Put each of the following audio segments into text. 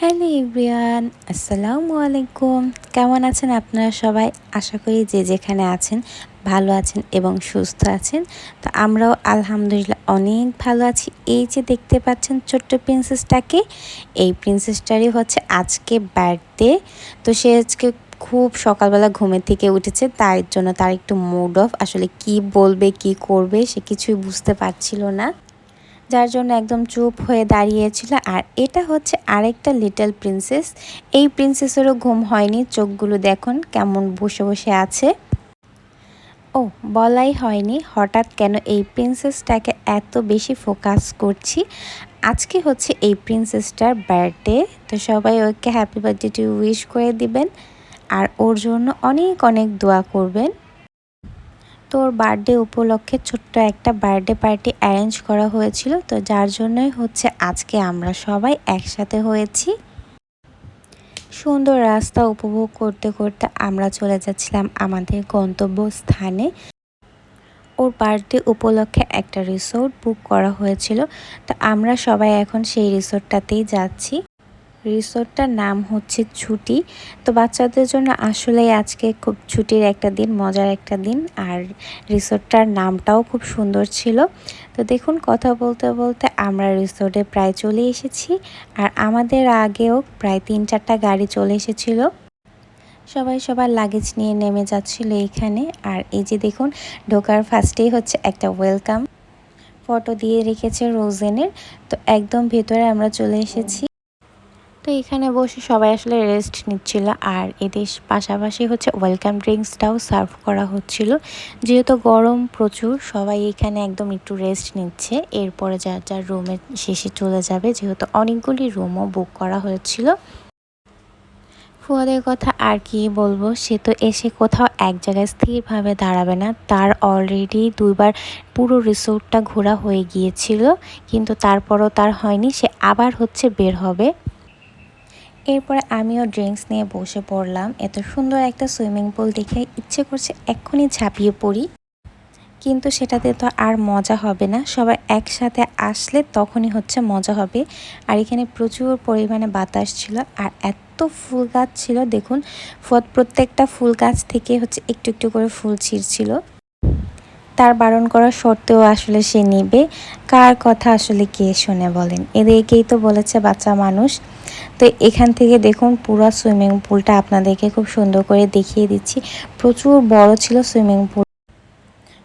Hello everyone, আসসালামু আলাইকুম। কেমন আছেন আপনারা সবাই? আশা করি যে যেখানে আছেন ভালো আছেন এবং সুস্থ আছেন। তো আমরাও আলহামদুলিল্লাহ অনেক ভালো আছি। এই যে দেখতে পাচ্ছেন ছোট্ট প্রিন্সেসটাকে, এই প্রিন্সেসটারই হচ্ছে আজকে বার্থডে। তো সে আজকে খুব সকালবেলা ঘুমের থেকে উঠেছে, তার জন্য তার একটু মুড অফ আসলে কি বলবে, কি করবে সে কিছুই বুঝতে পারছিল না। যার জন্য একদম চুপ হয়ে দাঁড়িয়েছিল। আর এটা হচ্ছে আরেকটা লিটল প্রিন্সেস এই প্রিন্সেসেরও ঘুম হয়নি। চোখগুলো দেখুন কেমন বসে বসে আছে। ও, বলাই হয়নি হঠাৎ কেন এই প্রিন্সেসটাকে এত বেশি ফোকাস করছি। আজকে হচ্ছে এই প্রিন্সেসটার বার্থডে তো সবাই ওকে হ্যাপি বার্থডে টু উইশ করে দিবেন। আর ওর জন্য অনেক অনেক দোয়া করবেন। তোর বার্থডে উপলক্ষে ছোট্ট একটা বার্থডে পার্টি অ্যারেঞ্জ করা হয়েছিল, তো যার জন্যই হচ্ছে আজকে আমরা সবাই একসাথে হয়েছি। সুন্দর রাস্তা উপভোগ করতে করতে আমরা চলে যাচ্ছিলাম আমাদের গন্তব্যস্থানে। ওর বার্থডে উপলক্ষে একটা রিসোর্ট বুক করা হয়েছিল, তো আমরা সবাই এখন সেই রিসোর্টটাতেই যাচ্ছি। রিসোর্টটার নাম হচ্ছে ছুটি। তো বাচ্চাদের জন্য আসলেই আজকে খুব ছুটির একটা দিন, মজার একটা দিন। আর রিসোর্টটার নামটাও খুব সুন্দর ছিল। তো দেখুন, কথা বলতে বলতে আমরা রিসোর্টে প্রায় চলে এসেছি। আর আমাদের আগেও প্রায় তিন চারটা গাড়ি চলে এসেছিল। সবাই সবার লাগেজ নিয়ে নেমে যাচ্ছিল এইখানে আর এই যে দেখুন, ঢোকার ফার্স্টেই হচ্ছে একটা ওয়েলকাম ফটো দিয়ে রেখেছে রোজেনের তো একদম ভেতরে আমরা চলে এসেছি। তো এখানে বসে সবাই আসলে রেস্ট নিচ্ছিল। আর এদের পাশাপাশি হচ্ছে ওয়েলকাম ড্রিঙ্কসটাও সার্ভ করা হচ্ছিল। যেহেতু গরম প্রচুর, সবাই এখানে একদম একটু রেস্ট নিচ্ছে। এরপরে যার যার রুমের শেষে চলে যাবে। যেহেতু অনেকগুলি রুমও বুক করা হয়েছিল ফুয়াদের কথা আর কি বলব, সে তো এসে কোথাও এক জায়গায় স্থিরভাবে দাঁড়াবে না। তার অলরেডি দুইবার পুরো রিসোর্টটা ঘোরা হয়ে গিয়েছিল। কিন্তু তারপরও তার হয়নি, সে আবার হচ্ছে বের হবে। এরপরে আমিও ড্রিঙ্কস নিয়ে বসে পড়লাম। এত সুন্দর একটা সুইমিং পুল দেখে ইচ্ছে করছে এক্ষুনি ঝাঁপিয়ে পড়ি। কিন্তু সেটাতে তো আর মজা হবে না। সবাই একসাথে আসলে তখনই হচ্ছে মজা হবে। আর এখানে প্রচুর পরিমাণে বাতাস ছিল আর এত ফুল গাছ ছিল, দেখুন প্রত্যেকটা ফুল গাছ থেকে হচ্ছে একটু একটু করে ফুল ছিঁড়ছিল। তার বারণ করা সত্ত্বেও আসলে সে নিবে। কার কথা আসলে কে শুনে বলেন? এদেরকেই তো বলেছে বাচ্চা মানুষ। তো এখান থেকে দেখুন পুরো সুইমিং পুলটা আপনাদেরকে খুব সুন্দর করে দেখিয়ে দিচ্ছি। প্রচুর বড় ছিল সুইমিং পুল।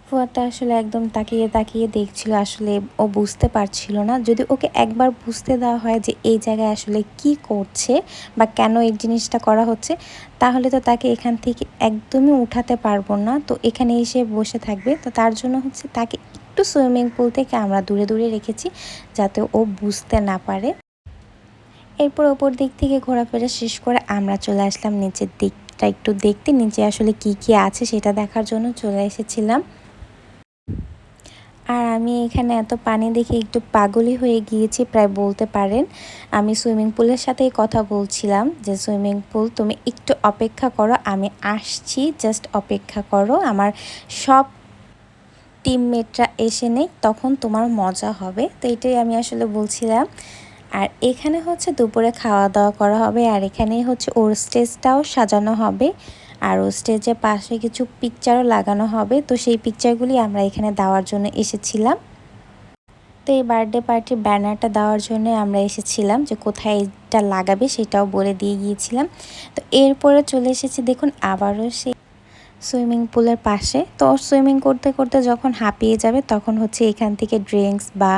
ফুয়াটা আসলে একদম তাকিয়ে তাকিয়ে দেখছিল, আসলে ও বুঝতে পারছিল না। যদি ওকে একবার বুঝতে দেওয়া হয় যে এই জায়গায় আসলে কি করছে বা কেন এই জিনিসটা করা হচ্ছে, তাহলে তো তাকে এখান থেকে একদমই উঠাতে পারব না। তো এখানে এসে বসে থাকবে। তো তার জন্য হচ্ছে তাকে একটু সুইমিং পুল থেকে আমরা দূরে দূরে রেখেছি, যাতে ও বুঝতে না পারে। এরপর ওপর দিক থেকে ঘোরাফেরা শেষ করে আমরা চলে আসলাম নিচের দিকটা একটু দেখতে। নিচে আসলে কি কি আছে সেটা দেখার জন্য চলে এসেছিলাম। আর আমি এখানে এত পানি দেখে একটু পাগলই হয়ে গিয়েছি, প্রায় বলতে পারেন। আমি সুইমিং পুলের সাথেই কথা বলছিলাম যে, সুইমিং পুল, তুমি একটু অপেক্ষা করো, আমি আসছি, জাস্ট অপেক্ষা করো। আমার সব টিমমেটরা এসে নেই, তখন তোমার মজা হবে। তো এটাই আমি আসলে বলছিলাম। আর এখানে হচ্ছে দুপুরে খাওয়া দাওয়া করা হবে, আর এখানে হচ্ছে ওর স্টেজটাও সাজানো হবে। আর ও স্টেজের পাশে কিছু পিকচারও লাগানো হবে, তো সেই পিকচারগুলি আমরা এখানে দেওয়ার জন্য এসেছিলাম। তো এই বার্থডে পার্টির ব্যানারটা দেওয়ার জন্য আমরা এসেছিলাম যে কোথায় এটা লাগাবে সেটাও বলে দিয়ে গিয়েছিলাম। তো এরপরে চলে এসেছি, দেখুন, আবারও সেই সুইমিং পুলের পাশে। তো সুইমিং করতে করতে যখন হাঁপিয়ে যাবে, তখন হচ্ছে এখান থেকে ড্রিঙ্কস বা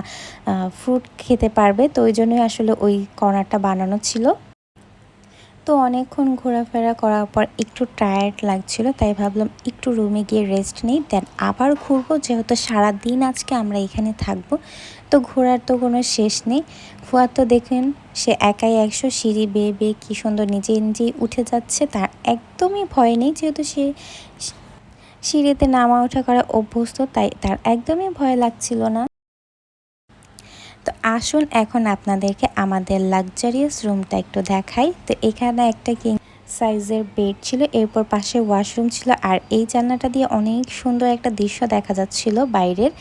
ফ্রুট খেতে পারবে। তো ওই জন্যই আসলে ওই কর্নারটা বানানো ছিল। তো অনেকক্ষণ ঘোরাফেরা করার পর একটু টায়ার্ড লাগছিল, তাই ভাবলাম একটু রুমে গিয়ে রেস্ট নিই। দেন আবার ঘুরবো, যেহেতু সারা দিন আজকে আমরা এখানে থাকব। তো ঘোরার তো কোনো শেষ নেই। ফুয়া তো দেখেন, সে একাই একশো সিঁড়ি বেয়ে বেয়ে কী সুন্দর নিজে নিজেই উঠে যাচ্ছে। তার একদমই ভয় নেই, যেহেতু সে সিঁড়িতে নামা ওঠা করা অভ্যস্ত, তাই তার একদমই ভয় লাগছিল না। তো আসুন এখন আপনাদেরকে আমাদের লাক্সারিয়াস রুমটা একটু দেখাই। তো এখানে একটা কিং সাইজের বেড ছিল, এরপর পাশে ওয়াশরুম ছিল, আর এই জানলাটা দিয়ে অনেক সুন্দর একটা দৃশ্য দেখা যাচ্ছিল বাইরের।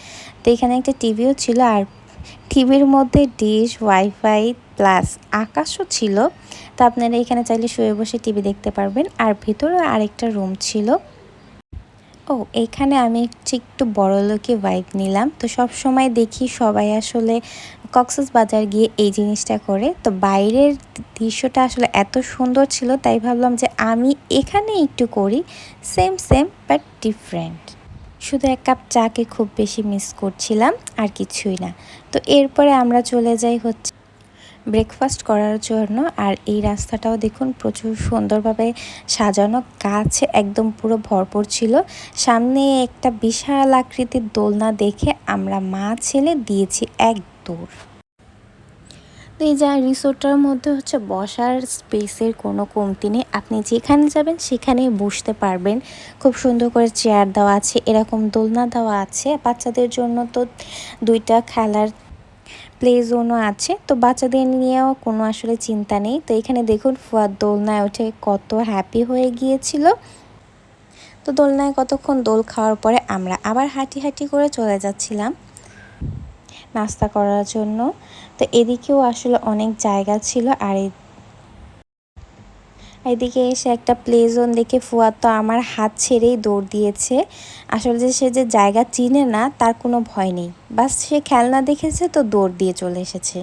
তো এখানে একটা টিভিও ছিল, আর টিভির মধ্যে ডিশ ওয়াইফাই প্লাস আকাশও ছিল। তো আপনারা এখানে চাইলে শুয়ে বসে টিভি দেখতে পারবেন। আর ভিতরে আরেকটা রুম ছিল। ও, এখানে আমি হচ্ছে একটু বড় লোকে ভাইব নিলাম। তো সব সময় দেখি সবাই আসলে কক্সেস বাজার গিয়ে এই জিনিসটা করে। তো বাইরের দৃশ্যটা আসলে এত সুন্দর ছিল, তাই ভাবলাম যে আমি এখানে একটু করি। সেম সেম বাট ডিফারেন্ট শুধু এক কাপ চাকে খুব বেশি মিস করছিলাম, আর কিছুই না। তো এরপরে আমরা চলে যাই হচ্ছে ব্রেকফাস্ট করার জন্য। আর এই রাস্তাটাও দেখুন প্রচুর সুন্দরভাবে সাজানো। গাছ একদম পুরো ভরপুর ছিল। সামনে একটা বিশাল আকৃতির দোলনা দেখে আমরা মা ছেলে দিয়েছি এক দৌড় তো এই যা রিসোর্টটার মধ্যে হচ্ছে বসার স্পেসের কোনো কমতি নেই। আপনি যেখানে যাবেন সেখানেই বসতে পারবেন। খুব সুন্দর করে চেয়ার দেওয়া আছে, এরকম দোলনা দেওয়া আছে। বাচ্চাদের জন্য তো দুইটা খেলার প্লে জোনও আছে। তো বাচ্চাদের নিয়েও কোনো আসলে চিন্তা নেই। তো এখানে দেখুন ফুয়ার দোলনায় ওঠে কত হ্যাপি হয়ে গিয়েছিল। তো দোলনায় কতক্ষণ দোল খাওয়ার পরে আমরা আবার হাঁটি হাঁটি করে চলে যাচ্ছিলাম নাস্তা করার জন্য। তো এদিকেও আসলে অনেক জায়গা ছিল। আর এদিকে এসে একটা প্লে জোন দেখে ফুয়াদ তো আমার হাত ছেড়েই দৌড় দিয়েছে। আসলে যে সে যে জায়গা চিনে না, তার কোনো ভয় নেই। বাস সে খেলনা দেখেছে তো দৌড় দিয়ে চলে এসেছে।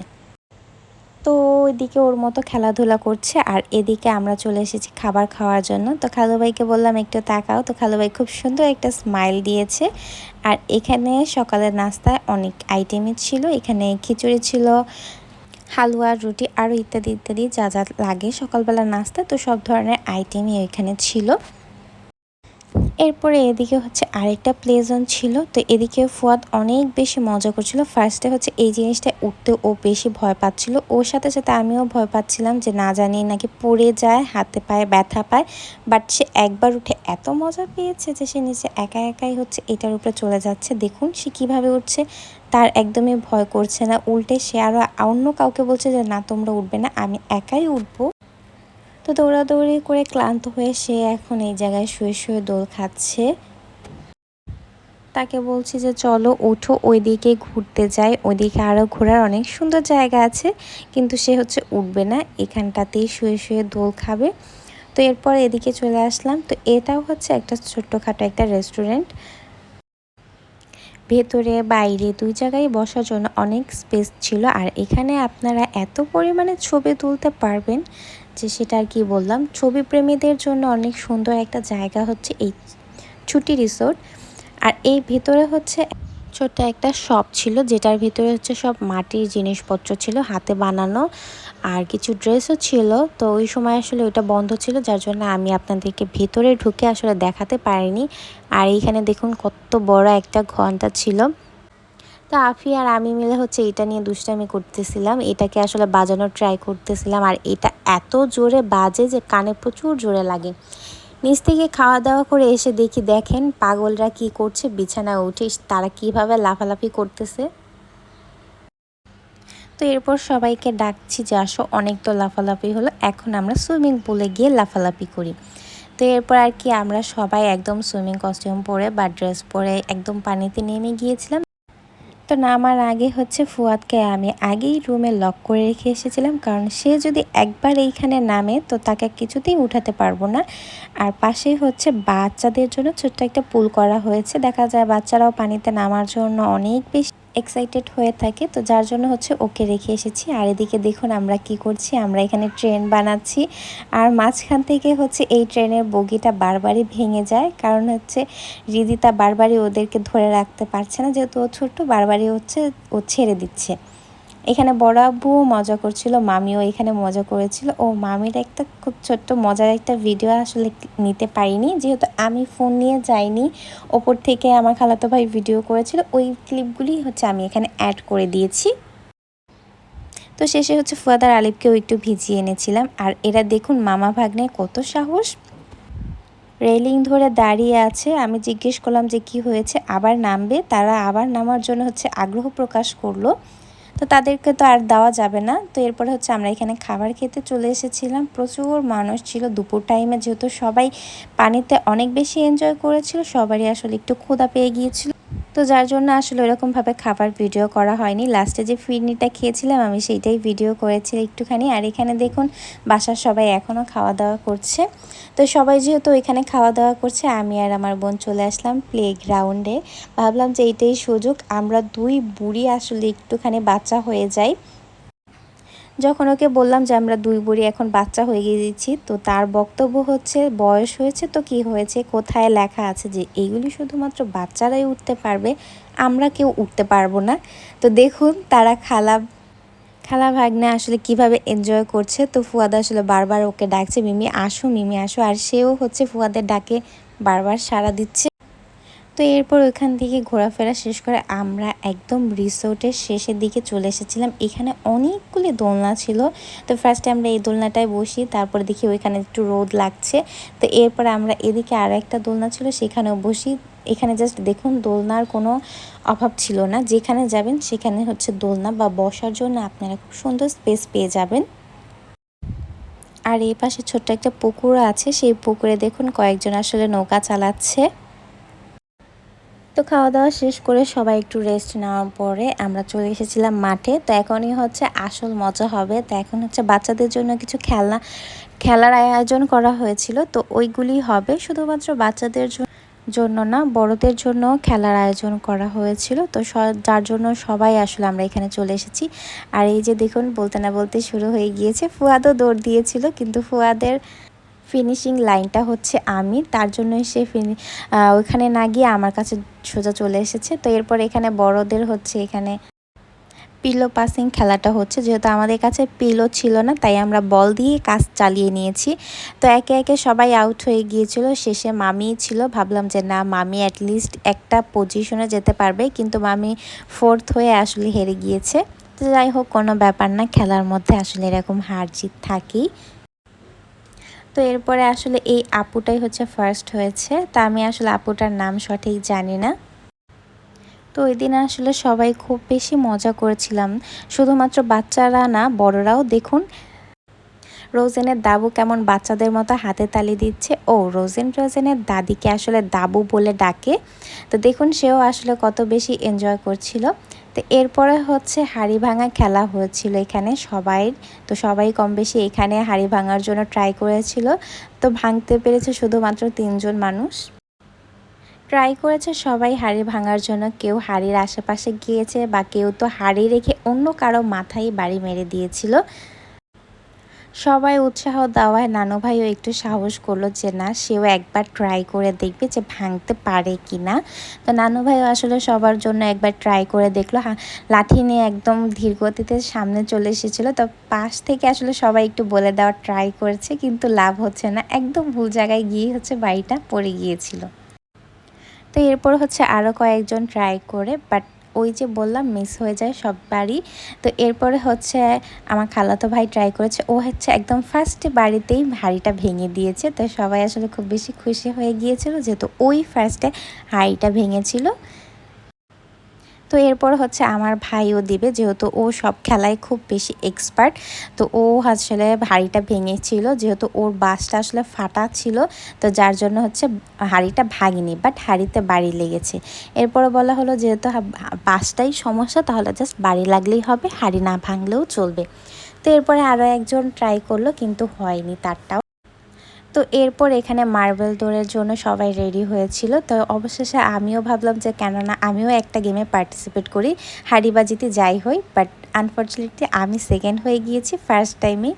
তো ওইদিকে ওর মতো খেলাধুলা করছে আর এদিকে আমরা চলে এসেছি খাবার খাওয়ার জন্য। তো খালু ভাইকে বললাম, একটু তাকাও। তো খালু ভাই খুব সুন্দর একটা স্মাইল দিয়েছে। আর এখানে সকালের নাস্তায় অনেক আইটেমই ছিল। এখানে খিচুড়ি ছিল হালুয়া, রুটি আরও ইত্যাদি ইত্যাদি যা যা লাগে সকালবেলা নাস্তা। তো সব ধরনের আইটেমই ওইখানে ছিল। এরপরে এদিকে হচ্ছে আরেকটা প্লেজন ছিল, তো এদিকে ফুয়াদ অনেক বেশি মজা করছিল। ফার্স্টে হচ্ছে এই জিনিসটা উঠতে ও বেশি ভয় পাচ্ছিল। ওর সাথে সাথে আমিও ভয় পাচ্ছিলাম যে না জানি নাকি পড়ে যায়, হাতে পায়ে ব্যথা পায়। বাট সে একবার উঠে এত মজা পেয়েছে যে সে নিচে একা একাই হচ্ছে এটার উপরে চলে যাচ্ছে। দেখুন সে কীভাবে উঠছে, তার একদমই ভয় করছে না। উল্টে সে আরও অন্য কাউকে বলছে যে, না, তোমরা উঠবে না, আমি একাই উঠবো। তো দৌড়াদৌড়ি করে ক্লান্ত হয়ে সে এখন এই জায়গায় শুয়ে শুয়ে দোল খাচ্ছে। তাকে বলছি যে, চলো ওঠো ওইদিকে ঘুরতে যাই। ওইদিকে আরও ঘোরার অনেক সুন্দর জায়গা আছে, কিন্তু সে হচ্ছে উঠবে না। এখানটাতেই শুয়ে শুয়ে দোল খাবে। তো এরপর এদিকে চলে আসলাম। তো এটাও হচ্ছে একটা ছোট্টখাটো একটা রেস্টুরেন্ট। ভেতরে, বাইরে দুই জায়গায় বসার জন্য অনেক স্পেস ছিল। আর এখানে আপনারা এত পরিমাণে ছবি তুলতে পারবেন যে সেটা আর কি বললাম। ছবি প্রেমীদের জন্য অনেক সুন্দর একটা জায়গা হচ্ছে এই ছুটি রিসোর্ট। আর এই ভেতরে হচ্ছে ছোট্ট একটা শপ ছিল, যেটার ভিতরে হচ্ছে সব মাটির জিনিসপত্র ছিল, হাতে বানানো আর কিছু ড্রেসও ছিল। তো ওই সময় আসলে ওটা বন্ধ ছিল, যার জন্য আমি আপনাদেরকে ভেতরে ঢুকে আসলে দেখাতে পারিনি। আর এইখানে দেখুন কত বড় একটা ঘণ্টা ছিল। তো আফি আর আমি মিলে হচ্ছে এটা নিয়ে দুষ্টামি করতেছিলাম। এটাকে আসলে বাজানোর ট্রাই করতেছিলাম। আর এটা এত জোরে বাজে যে কানে প্রচুর জোরে লাগে। নিচ থেকে খাওয়া দাওয়া করে এসে দেখি, দেখেন পাগলরা কি করছে? বিছানায় উঠে তারা কীভাবে লাফালাফি করতেছে? তো এরপর সবাইকে ডাকছি যে, আসো, অনেক তো লাফালাফি হলো। এখন আমরা সুইমিং পুলে গিয়ে লাফালাফি করি। তো এরপর আর কি আমরা সবাই একদম সুইমিং কস্টিউম পরে বা ড্রেস পরে একদম পানিতে নেমে গিয়েছিলাম। তো নামার আগে হচ্ছে ফুয়াদকে আমি আগেই রুমে লক করে রেখে এসেছিলাম, কারণ সে যদি একবার এইখানে নামে তো তাকে কিছুতেই উঠাতে পারব না। আর পাশেই হচ্ছে বাচ্চাদের জন্য ছোট্ট একটা পুল করা হয়েছে। দেখা যায় বাচ্চারাও পানিতে নামার জন্য অনেক বেশি এক্সাইটেড হয়ে থাকে, তো যার জন্য হচ্ছে ওকে রেখে এসেছি। আর এদিকে দেখুন আমরা কি করছি, আমরা এখানে ট্রেন বানাচ্ছি। আর মাঝখান থেকে হচ্ছে এই ট্রেনের বগিটা বারবারই ভেঙে যায়, কারণ হচ্ছে রিদিতা বারবারই ওদেরকে ধরে রাখতে পারছে না, যেহেতু ও ছোট্ট, বারবারই হচ্ছে ও ছেড়ে দিচ্ছে। এখানে বড় আব্বুও মজা করছিল, মামিও এখানে মজা করেছিল। ও মামির একটা খুব ছোট্ট মজার একটা ভিডিও আসলে নিতে পারিনি। যেহেতু আমি ফোন নিয়ে যাইনি, ওপর থেকে আমার খালাতো ভাই ভিডিও করেছিল, ওই ক্লিপগুলি হচ্ছে আমি এখানে অ্যাড করে দিয়েছি। তো শেষে হচ্ছে ফুয়াদার আলিফকেও একটু ভিজিয়ে এনেছিলাম। আর এরা দেখুন মামা ভাগ্নে কত সাহস। রেলিং ধরে দাঁড়িয়ে আছে। আমি জিজ্ঞেস করলাম যে কি হয়েছে, আবার নামবে। তারা আবার নামার জন্য হচ্ছে আগ্রহ প্রকাশ করল। তো তাদেরকে তো আর দেওয়া যাবে না। তো এরপরে হচ্ছে আমরা এখানে খাবার খেতে চলে এসেছিলাম। প্রচুর মানুষ ছিল। দুপুর টাইমে যেহেতু সবাই পানিতে অনেক বেশি এনজয় করেছিল, সবারই আসলে একটু ক্ষুদা পেয়ে গিয়েছিল। তো যার জন্য আসলে ওরকমভাবে খাবার ভিডিও করা হয়নি। লাস্টে যে ফিরনিটা খেয়েছিলাম, আমি সেইটাই ভিডিও করেছি একটুখানি। আর এখানে দেখুন, বাসার সবাই এখনও খাওয়া দাওয়া করছে। তো সবাই যেহেতু এখানে খাওয়া দাওয়া করছে, আমি আর আমার বোন চলে আসলাম প্লে গ্রাউন্ডে ভাবলাম যে এইটাই সুযোগ, আমরা দুই বুড়ি আসলে একটুখানি বাচ্চা হয়ে যাই। যখন ওকে বললাম যে আমরা দুই বুড়ি এখন বাচ্চা হয়ে গিয়েছি, তো তার বক্তব্য হচ্ছে, বয়স হয়েছে তো কি হয়েছে? কোথায় লেখা আছে যে এইগুলি শুধুমাত্র বাচ্চারাই উঠতে পারবে, আমরা কেউ উঠতে পারব না? তো দেখুন তারা খালা খালা ভাগ্নে আসলে কীভাবে এনজয় করছে। তো ফুয়াদ আসলে বারবার ওকে ডাকছে, মিমি, আসো মিমি, আসো। আর সেও হচ্ছে ফুয়াদের ডাকে বারবার সাড়া দিচ্ছে। তো এরপর ওইখান থেকে ঘোরাফেরা শেষ করে আমরা একদম রিসোর্টের শেষের দিকে চলে এসেছিলাম। এখানে অনেকগুলি দোলনা ছিল। তো ফার্স্টে আমরা এই দোলনাটায় বসি, তারপর দেখি ওইখানে একটু রোদ লাগছে। তো এরপর আমরা এদিকে আরও একটা দোলনা ছিল, সেখানেও বসি। এখানে জাস্ট দেখুন দোলনার কোনো অভাব ছিল না। যেখানে যাবেন সেখানে হচ্ছে দোলনা বা বসার জন্য আপনারা খুব সুন্দর স্পেস পেয়ে যাবেন। আর এই পাশে ছোট্ট একটা পুকুর আছে। সেই পুকুরে দেখুন কয়েকজন আসলে নৌকা চালাচ্ছে। তো খাওয়া দাওয়া শেষ করে সবাই একটু রেস্ট নেওয়ার পরে আমরা চলে এসেছিলাম মাঠে। তো এখনই হচ্ছে আসল মজা হবে। তো এখন হচ্ছে বাচ্চাদের জন্য কিছু খেলনা, খেলার আয়োজন করা হয়েছিল। তো ওইগুলি হবে। শুধুমাত্র বাচ্চাদের জন্য না, বড়দের জন্য খেলার আয়োজন করা হয়েছিল। তো যার জন্য সবাই আসলে আমরা এখানে চলে এসেছি। আর এই যে দেখুন, বলতে না বলতে শুরু হয়ে গিয়েছে। ফুয়াদও দৌড় দিয়েছিল, কিন্তু ফুয়াদের ফিনিশিং লাইনটা হচ্ছে আমি। তার জন্যই সে ফিনি ওইখানে না গিয়ে আমার কাছে সোজা চলে এসেছে। তো এরপর এখানে বড়দের হচ্ছে এখানে পিলো পাসিং খেলাটা হচ্ছে। যেহেতু আমাদের কাছে পিলো ছিল না, তাই আমরা বল দিয়ে কাজ চালিয়ে নিয়েছি। তো একে একে সবাই আউট হয়ে গিয়েছিল। শেষে মামি ছিল। ভাবলাম যে না, মামি অ্যাটলিস্ট একটা পজিশনে যেতে পারবে। কিন্তু মামি ফোর্থ হয়ে আসলে হেরে গিয়েছে। তো যাই হোক, কোনো ব্যাপার না। খেলার মধ্যে আসলে এরকম হার জিত থাকেই তো এরপরে আসলে এই আপুটাই হচ্ছে ফার্স্ট হয়েছে। তা আমি আসলে আপুটার নাম সঠিক জানি না। তো ওই দিন আসলে সবাই খুব বেশি মজা করেছিলাম। শুধুমাত্র বাচ্চারা না, বড়রাও দেখুন। রোজেনের দাবু কেমন বাচ্চাদের মতো হাতে তালি দিচ্ছে। ও, রোজেন রোজেনের দাদিকে আসলে দাবু বলে ডাকে। তো দেখুন, সেও আসলে কত বেশি এনজয় করছিল। তো এরপরে হচ্ছে হাড়ি ভাঙা খেলা হয়েছিল এখানে সবাই। তো সবাই কম বেশি এখানে হাড়ি ভাঙার জন্য ট্রাই করেছিল। তো ভাঙতে পেরেছে শুধুমাত্র তিনজন মানুষ। ট্রাই করেছে সবাই হাড়ি ভাঙার জন্য। কেউ হাড়ির আশেপাশে গিয়েছে বা কেউ তো হাড়ি রেখে অন্য কারও মাথায় বাড়ি মেরে দিয়েছিল। সবাই উৎসাহ দেওয়ায় নানু ভাইও একটু সাহস করল যে না, সেও একবার ট্রাই করে দেখবে যে ভাঙতে পারে কি না তো নানু ভাইও আসলে সবার জন্য একবার ট্রাই করে দেখল। লাঠি নিয়ে একদম ধীর গতিতে সামনে চলে এসেছিল। তো পাশ থেকে আসলে সবাই একটু বলে দেওয়ার ট্রাই করেছে, কিন্তু লাভ হচ্ছে না। একদম ভুল জায়গায় গিয়ে হচ্ছে বাড়িটা পড়ে গিয়েছিল। তো এরপর হচ্ছে আরও কয়েকজন ট্রাই করে বাট ওই যে বললাম মিস হয়ে যায় সব বাড়ি তো এরপরে হচ্ছে আমার খালাতো ভাই ট্রাই করেছে। ও হচ্ছে একদম ফার্স্ট বাড়িতেই হাঁড়িটা ভেঙে দিয়েছে। তো সবাই আসলে খুব বেশি খুশি হয়ে গিয়েছিল যেহেতু ওই ফার্স্টে হাঁড়িটা ভেঙেছিল। তো এরপর হচ্ছে আমার ভাইও দিবে, যেহেতু ও সব খেলায় খুব বেশি এক্সপার্ট তো ও আসলে হাঁড়িটা ভেঙেছিল, যেহেতু ওর বাসটা আসলে ফাটা ছিল, তো যার জন্য হচ্ছে হাঁড়িটা ভাঙেনি বাট হাঁড়িতে বাড়ি লেগেছে। এরপরে বলা হলো যেহেতু বাসটাই সমস্যা, তাহলে জাস্ট বাড়ি লাগলেই হবে, হাঁড়ি না ভাঙলেও চলবে। তো এরপরে আরও একজন ট্রাই করল, কিন্তু হয়নি তারটাও। তো এরপর এখানে মার্বেল দৌড়ের জন্য সবাই রেডি হয়েছিল। তো অবশেষে আমিও ভাবলাম যে কেননা আমিও একটা গেমে পার্টিসিপেট করি, হাড়িবাজিতে যাই হই বাট আনফর্চুনেটলি আমি সেকেন্ড হয়ে গিয়েছি ফার্স্ট টাইমে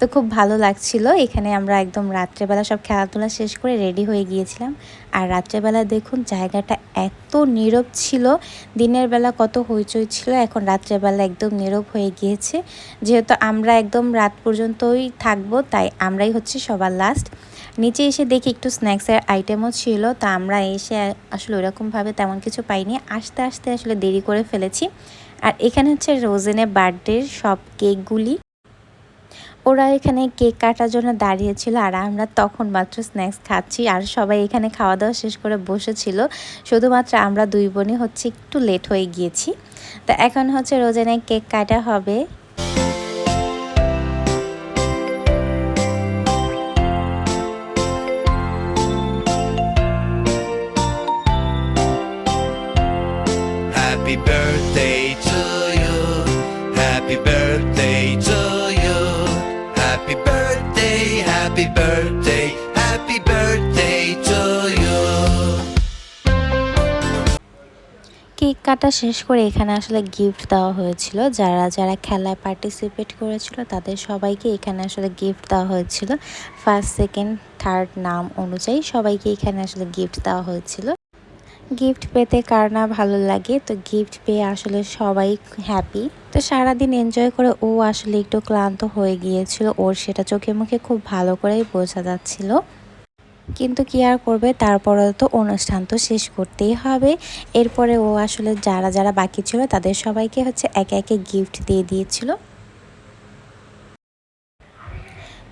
তো খুব ভালো লাগছিল। এখানে আমরা একদম রাত্রেবেলা সব খেলাধুলা শেষ করে রেডি হয়ে গিয়েছিলাম। আর রাত্রেবেলা দেখুন জায়গাটা এত নীরব ছিল। দিনের বেলা কত হইচই ছিল, এখন রাত্রেবেলা একদম নীরব হয়ে গিয়েছে। যেহেতু আমরা একদম রাত পর্যন্তই থাকব, তাই আমরাই হচ্ছে সবার লাস্ট নিচে এসে দেখি একটু স্ন্যাক্সের আইটেমও ছিল, তা আমরা এসে আসলে ওরকমভাবে তেমন কিছু পাইনি। আস্তে আস্তে আসলে দেরি করে ফেলেছি। আর এখানে হচ্ছে রোজেনে বার্থডের সব কেকগুলি ওরা এখানে কেক কাটার জন্য দাঁড়িয়েছিল আর আমরা তখন মাত্র স্ন্যাক্স খাচ্ছি আর সবাই এখানে খাওয়া দাওয়া শেষ করে বসেছিল শুধুমাত্র আমরা দুই বোনই হচ্ছে একটু লেট হয়ে গিয়েছি তা এখন হচ্ছে রোজেনে কেক কাটা হবে Happy birthday to you. Happy birthday to you. Happy birthday, happy birthday to you. Cake কাটা শেষ করে এখানে আসলে গিফট দেওয়া হয়েছিল। যারা যারা খেলায় পার্টিসিপেট করেছিল তাদের সবাইকে এখানে আসলে গিফট দেওয়া হয়েছিল। ফার্স্ট সেকেন্ড থার্ড নাম অনুযায়ী সবাইকে এখানে আসলে গিফট দেওয়া হয়েছিল। গিফট পেতে কার না ভালো লাগে, তো গিফট পেয়ে আসলে সবাই হ্যাপি তো সারাদিন এনজয় করে ও আসলে একটু ক্লান্ত হয়ে গিয়েছিল, ওর সেটা চোখে মুখে খুব ভালো করেই বোঝা যাচ্ছিল। কিন্তু কি আর করবে, তারপরে তো অনুষ্ঠান তো শেষ করতেই হবে। এরপরে ও আসলে যারা যারা বাকি ছিল, তাদের সবাইকে হচ্ছে একে একে গিফট দিয়ে দিয়েছিল।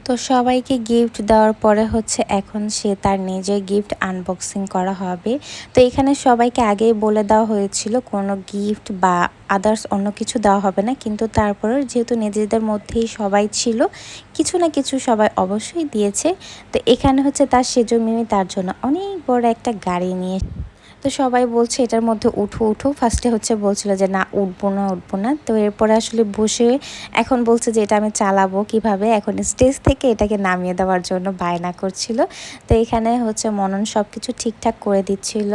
তো সবাইকে গিফট দেওয়ার পরে হচ্ছে এখন সে তার নিজের গিফট আনবক্সিং করা হবে। তো এখানে সবাইকে আগেই বলে দেওয়া হয়েছিল, কোনো গিফট বা আদার্স অন্য কিছু দেওয়া হবে না। কিন্তু তারপরে যেহেতু নিজেদের মধ্যেই সবাই ছিল, কিছু না কিছু সবাই অবশ্যই দিয়েছে। তো এখানে হচ্ছে তার সেজো মিমি তার জন্য অনেক বড় একটা গাড়ি নিয়ে তো সবাই বলছে এটার মধ্যে উঠো উঠো। ফার্স্টে হচ্ছে বলছিল যে, না, উঠবো না উঠবো না। তো এরপরে আসলে বসে এখন বলছে যে, এটা আমি চালাবো কীভাবে? এখন স্টেজ থেকে এটাকে নামিয়ে দেওয়ার জন্য বায়না করছিল। তো এখানে হচ্ছে মনন সব কিছু ঠিকঠাক করে দিচ্ছিল।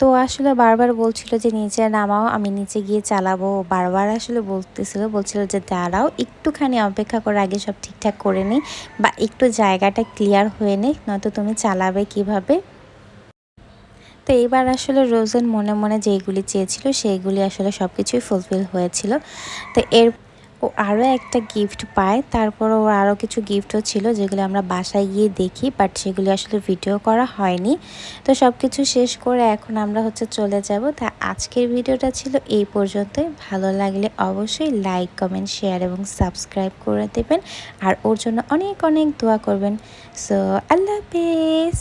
তো আসলে বারবার বলছিল যে নিচে নামাও, আমি নিচে গিয়ে চালাবো। বারবার আসলে বলতেছিল, বলছিল যে, দাঁড়াও, একটুখানি অপেক্ষা করে, আগে সব ঠিকঠাক করে নিই বা একটু জায়গাটা ক্লিয়ার হয়ে নে নয়তো তুমি চালাবে কীভাবে? তো এইবার আসলে রোজন মনে মনে যেইগুলি চেয়েছিল, সেইগুলি আসলে সব কিছুই ফুলফিল হয়েছিল। তো এর ও আরও একটা গিফট পায় তারপর ওর আরও কিছু গিফটও ছিল যেগুলো আমরা বাসায় গিয়ে দেখি বাট সেগুলি আসলে ভিডিও করা হয়নি। তো সব কিছু শেষ করে এখন আমরা হচ্ছে চলে যাব। তা আজকের ভিডিওটা ছিল এই পর্যন্তই। ভালো লাগলে অবশ্যই লাইক কমেন্ট শেয়ার এবং সাবস্ক্রাইব করে দেবেন। আর ওর জন্য অনেক অনেক দোয়া করবেন। সো আল্লাহ হাফেজ!